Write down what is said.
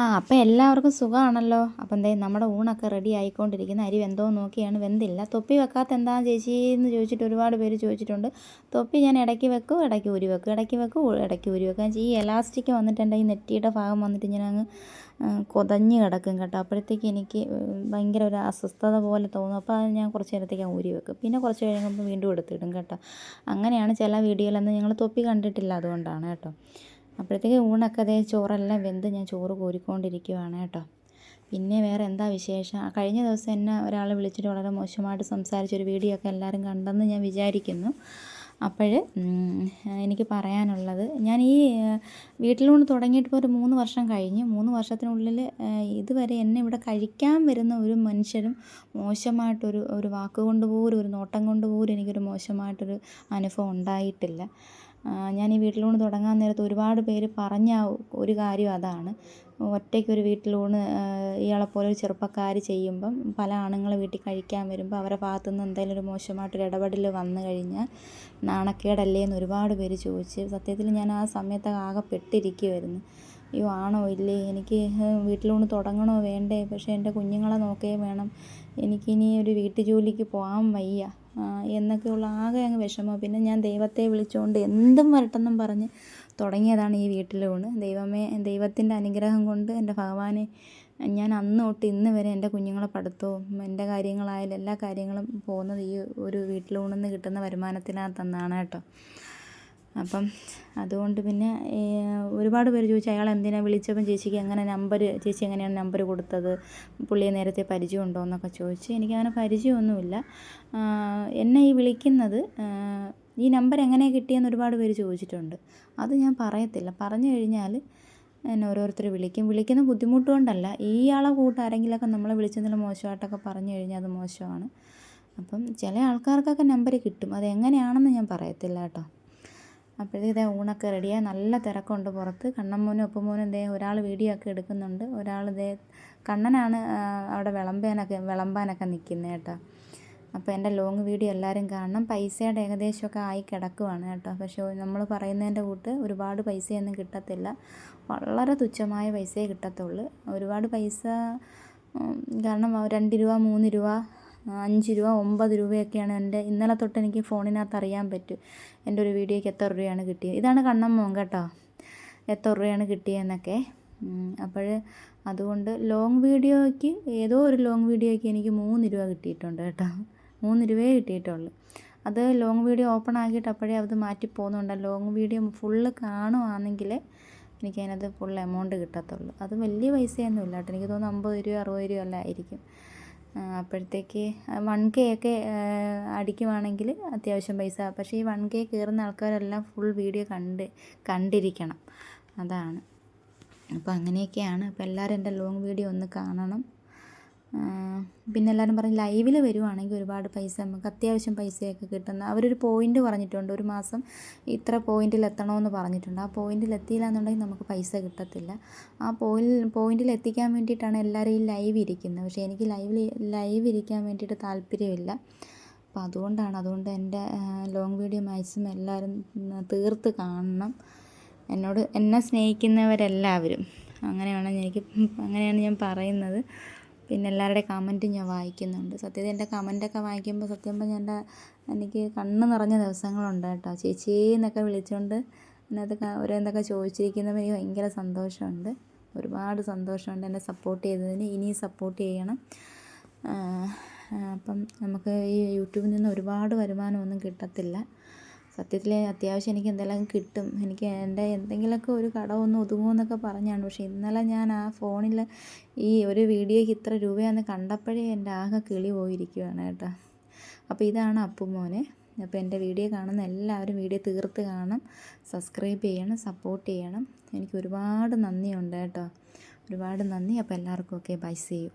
ആ അപ്പം എല്ലാവർക്കും സുഖമാണല്ലോ അപ്പം എന്തേ നമ്മുടെ ഊണൊക്കെ റെഡി ആയിക്കൊണ്ടിരിക്കുന്ന അരി വെന്തോ നോക്കിയാണ് വെന്തില്ല. തൊപ്പി വെക്കാത്ത എന്താ ചേച്ചി എന്ന് ചോദിച്ചിട്ട് ഒരുപാട് പേര് ചോദിച്ചിട്ടുണ്ട്. തൊപ്പി ഞാൻ ഇടയ്ക്ക് വെക്കും ഇടയ്ക്ക് ഊരി വെക്കും. ഇടയ്ക്ക് വെക്കും ഇടയ്ക്ക് ഊരി വെക്കും. ഈ എലാസ്റ്റിക് വന്നിട്ടുണ്ട് ഈ നെറ്റിയുടെ ഭാഗം വന്നിട്ട് ഞാൻ അങ്ങ് കൊതഞ്ഞ് കിടക്കും കേട്ടോ. അപ്പോഴത്തേക്ക് എനിക്ക് ഭയങ്കര ഒരു അസ്വസ്ഥത പോലെ തോന്നും. അപ്പോൾ അത് ഞാൻ കുറച്ച് നേരത്തേക്ക് ഊരി വെക്കും. പിന്നെ കുറച്ച് കഴിയുമ്പോൾ വീണ്ടും എടുത്തിടും കേട്ടോ. അങ്ങനെയാണ് ചില വീഡിയോയിലൊന്നും ഞങ്ങൾ തൊപ്പി കണ്ടിട്ടില്ല അതുകൊണ്ടാണ് കേട്ടോ. അപ്പോഴത്തേക്ക് ഊണൊക്കെ അതേ ചോറെല്ലാം വെന്ത് ഞാൻ ചോറ് കോരിക്കൊണ്ടിരിക്കുവാണ് കേട്ടോ. പിന്നെ വേറെ എന്താ വിശേഷം? കഴിഞ്ഞ ദിവസം എന്നെ ഒരാൾ വിളിച്ചിട്ട് വളരെ മോശമായിട്ട് സംസാരിച്ചൊരു വീഡിയോ ഒക്കെ എല്ലാവരും കണ്ടെന്ന് ഞാൻ വിചാരിക്കുന്നു. അപ്പോൾ എനിക്ക് പറയാനുള്ളത് ഞാൻ ഈ വീട്ടിലൂടെ തുടങ്ങിയിട്ട് ഒരു മൂന്ന് വർഷം കഴിഞ്ഞ്. മൂന്ന് വർഷത്തിനുള്ളിൽ ഇതുവരെ എന്നെ ഇവിടെ കഴിക്കാൻ വരുന്ന ഒരു മനുഷ്യരും മോശമായിട്ടൊരു ഒരു വാക്കുകൊണ്ട് പോലും ഒരു നോട്ടം കൊണ്ട് പോലും എനിക്കൊരു മോശമായിട്ടൊരു അനുഭവം ഉണ്ടായിട്ടില്ല. ഞാൻ ഈ വീട്ടിലൂണ് തുടങ്ങാൻ നേരത്ത് ഒരുപാട് പേര് പറഞ്ഞ ഒരു കാര്യം അതാണ്. ഒറ്റയ്ക്കൊരു വീട്ടിലൂണ് പോലെ ഒരു ചെറുപ്പക്കാർ ചെയ്യുമ്പം പല ആണുങ്ങൾ വീട്ടിൽ കഴിക്കാൻ വരുമ്പോൾ അവരുടെ ഭാഗത്തു നിന്ന് എന്തെങ്കിലും ഒരു മോശമായിട്ടൊരു ഇടപെടൽ വന്നു കഴിഞ്ഞാൽ നാണക്കേടല്ലേ എന്ന് ഒരുപാട് പേര് ചോദിച്ച് സത്യത്തിൽ ഞാൻ ആ സമയത്ത് ആകെ പെട്ടിരിക്കുമായിരുന്നു അയ്യോ ആണോ? ഇല്ലേ? എനിക്ക് വീട്ടിലൂണ് തുടങ്ങണോ? വേണ്ടേ? പക്ഷേ എന്റെ കുഞ്ഞുങ്ങളെ നോക്കുകയും വേണം. എനിക്കിനി ഒരു വീട്ടു ജോലിക്ക് പോകാൻ വയ്യ. എന്നൊക്കെയുള്ള ആകെ അങ്ങ് വിഷമം. പിന്നെ ഞാൻ ദൈവത്തെ വിളിച്ചുകൊണ്ട് എന്തും വരട്ടെന്നും പറഞ്ഞ് തുടങ്ങിയതാണ് ഈ വീട്ടിലൂണ് ദൈവമേ ദൈവത്തിന്റെ അനുഗ്രഹം കൊണ്ട് എന്റെ ഭഗവാനെ ഞാൻ അന്ന് തൊട്ട് ഇന്ന് വരെ എന്റെ കുഞ്ഞുങ്ങളെ പഠിത്തവും എന്റെ കാര്യങ്ങളായാലും എല്ലാ കാര്യങ്ങളും പോകുന്നത് ഈ ഒരു വീട്ടിലൂണിൽ കിട്ടുന്ന വരുമാനത്തിനകത്തെന്നാണ് കേട്ടോ. അപ്പം അതുകൊണ്ട് പിന്നെ ഒരുപാട് പേര് ചോദിച്ചു അയാൾ എന്തിനാണ് വിളിച്ചപ്പം ചേച്ചിക്ക് എങ്ങനെ നമ്പർ ചേച്ചി എങ്ങനെയാണ് നമ്പർ കൊടുത്തത്? പുള്ളിയെ നേരത്തെ പരിചയമുണ്ടോ എന്നൊക്കെ ചോദിച്ചു എനിക്കങ്ങനെ പരിചയമൊന്നുമില്ല. എന്നെ ഈ വിളിക്കുന്നത് ഈ നമ്പർ എങ്ങനെ കിട്ടിയെന്ന് ഒരുപാട് പേര് ചോദിച്ചിട്ടുണ്ട്. അത് ഞാൻ പറയത്തില്ല. പറഞ്ഞു കഴിഞ്ഞാൽ എന്നെ ഓരോരുത്തർ വിളിക്കും. വിളിക്കുന്ന ബുദ്ധിമുട്ട് കൊണ്ടല്ല ഇയാളെ കൂട്ട് ആരെങ്കിലൊക്കെ നമ്മളെ വിളിച്ചെന്നുള്ള മോശമായിട്ടൊക്കെ പറഞ്ഞു കഴിഞ്ഞാൽ അത് മോശമാണ്. അപ്പം ചില ആൾക്കാർക്കൊക്കെ നമ്പർ കിട്ടും. അത് എങ്ങനെയാണെന്ന് ഞാൻ പറയത്തില്ല കേട്ടോ. അപ്പോഴത്തേക്ക് ഇതേ ഊണൊക്കെ റെഡിയായി നല്ല തിരക്കുണ്ട് പുറത്ത്. കണ്ണമ്മോനും ഒപ്പമോനും ഇതേ ഒരാൾ വീഡിയോ ഒക്കെ എടുക്കുന്നുണ്ട്. ഒരാൾ ഇതേ കണ്ണനാണ് അവിടെ വിളമ്പാനൊക്കെ വിളമ്പാനൊക്കെ നിൽക്കുന്നത് കേട്ടോ. അപ്പോൾ എന്റെ ലോങ് വീഡിയോ എല്ലാവരും കാണണം. പൈസയുടെ ഏകദേശമൊക്കെ ആയി കിടക്കുവാണ് കേട്ടോ. പക്ഷേ നമ്മൾ പറയുന്നതിന്റെ കൂട്ട് ഒരുപാട് പൈസയൊന്നും കിട്ടത്തില്ല. വളരെ തുച്ഛമായ പൈസയെ കിട്ടത്തുള്ളൂ. ഒരുപാട് പൈസ കാരണം രണ്ട് രൂപ മൂന്ന് രൂപ അഞ്ച് രൂപ ഒമ്പത് രൂപയൊക്കെയാണ് എന്റെ ഇന്നലെ തൊട്ട് എനിക്ക് ഫോണിനകത്ത് അറിയാൻ പറ്റും. എന്റെ ഒരു വീഡിയോയ്ക്ക് എത്ര രൂപയാണ് കിട്ടിയത്. ഇതാണ് കണ്ണമ്മോൻ കേട്ടോ. എത്ര രൂപയാണ് കിട്ടിയതെന്നൊക്കെ. അപ്പോൾ അതുകൊണ്ട് ലോങ് വീഡിയോയ്ക്ക് ഏതോ ഒരു ലോങ് വീഡിയോയ്ക്ക് എനിക്ക് മൂന്ന് രൂപ കിട്ടിയിട്ടുണ്ട് കേട്ടോ. മൂന്ന് രൂപയെ കിട്ടിയിട്ടുള്ളൂ. അത് ലോങ് വീഡിയോ ഓപ്പൺ ആക്കിയിട്ട് അപ്പോഴേ അത് മാറ്റി പോകുന്നുണ്ട്. ലോങ് വീഡിയോ ഫുള്ള് കാണുവാണെങ്കിൽ എനിക്കതിനകത്ത് ഫുൾ എമൗണ്ട് കിട്ടത്തുള്ളൂ. അത് വലിയ പൈസയൊന്നുമില്ല കേട്ടോ. എനിക്ക് തോന്നുന്നു അമ്പത് രൂപ അറുപത് രൂപ അല്ല ആയിരിക്കും. അപ്പോഴത്തേക്ക് വൺ കെ ഒക്കെ അടിക്കുവാണെങ്കിൽ അത്യാവശ്യം പൈസ. പക്ഷേ ഈ വൺ കെ കയറുന്ന ആൾക്കാരെല്ലാം ഫുൾ വീഡിയോ കണ്ട് കണ്ടിരിക്കണം. അതാണ്. അപ്പോൾ അങ്ങനെയൊക്കെയാണ്. അപ്പോൾ എല്ലാവരും എന്റെ ലോങ് വീഡിയോ ഒന്ന് കാണണം. പിന്നെ എല്ലാവരും പറഞ്ഞ് ലൈവിൽ വരുവാണെങ്കിൽ ഒരുപാട് പൈസ നമുക്ക് അത്യാവശ്യം പൈസയൊക്കെ കിട്ടുന്ന അവരൊരു പോയിന്റ് പറഞ്ഞിട്ടുണ്ട്. ഒരു മാസം ഇത്ര പോയിന്റിൽ എത്തണമെന്ന് പറഞ്ഞിട്ടുണ്ട്. ആ പോയിന്റിൽ എത്തിയില്ല എന്നുണ്ടെങ്കിൽ നമുക്ക് പൈസ കിട്ടത്തില്ല. ആ പോയിൻ പോയിന്റിൽ എത്തിക്കാൻ വേണ്ടിയിട്ടാണ് എല്ലാവരും ഈ ലൈവ് ഇരിക്കുന്നത്. പക്ഷേ എനിക്ക് ലൈവിൽ ലൈവ് ഇരിക്കാൻ വേണ്ടിയിട്ട് താല്പര്യമില്ല. അപ്പോൾ അതുകൊണ്ടാണ് അതുകൊണ്ട് എന്റെ ലോങ് വീഡിയോ മാക്സിമം എല്ലാവരും തീർത്ത് കാണണം. എന്നോട് എന്നെ സ്നേഹിക്കുന്നവരെല്ലാവരും. അങ്ങനെയാണ് എനിക്ക് അങ്ങനെയാണ് ഞാൻ പറയുന്നത്. പിന്നെ എല്ലാവരുടെയും കമന്റ് ഞാൻ വായിക്കുന്നുണ്ട്. സത്യത്തിൽ എന്റെ കമന്റൊക്കെ വായിക്കുമ്പോൾ സത്യം പറഞ്ഞാൽ എന്റെ എനിക്ക് കണ്ണ് നിറഞ്ഞ ദിവസങ്ങളുണ്ട് കേട്ടോ. ചേച്ചി എന്നൊക്കെ വിളിച്ചുകൊണ്ട് അതിനകത്ത് ഓരോന്നൊക്കെ ചോദിച്ചിരിക്കുന്നപ്പോൾ എനിക്ക് ഭയങ്കര സന്തോഷമുണ്ട്. ഒരുപാട് സന്തോഷമുണ്ട് എന്നെ സപ്പോർട്ട് ചെയ്തതിന്. ഇനിയും സപ്പോർട്ട് ചെയ്യണം. അപ്പം നമുക്ക് ഈ യൂട്യൂബിൽ നിന്ന് ഒരുപാട് വരുമാനമൊന്നും കിട്ടത്തില്ല. സത്യത്തിൽ അത്യാവശ്യം എനിക്ക് എന്തെല്ലാം കിട്ടും. എനിക്ക് എന്റെ എന്തെങ്കിലുമൊക്കെ ഒരു കടമൊന്ന് ഒതുങ്ങുമെന്നൊക്കെ പറഞ്ഞാണ്. പക്ഷേ ഇന്നലെ ഞാൻ ആ ഫോണിൽ ഈ ഒരു വീഡിയോയ്ക്ക് ഇത്ര രൂപയാണെന്ന് കണ്ടപ്പോഴേ എന്റെ ആകെ കിളി പോയിരിക്കുകയാണ് കേട്ടോ. അപ്പോൾ ഇതാണ് അപ്പുമോനെ അപ്പോൾ എന്റെ വീഡിയോ കാണുന്ന എല്ലാവരും വീഡിയോ തീർത്ത് കാണണം സബ്സ്ക്രൈബ് ചെയ്യണം സപ്പോർട്ട് ചെയ്യണം. എനിക്ക് ഒരുപാട് നന്ദിയുണ്ട് കേട്ടോ. ഒരുപാട് നന്ദി. അപ്പോൾ എല്ലാവർക്കും ഒക്കെ ബൈ. See you.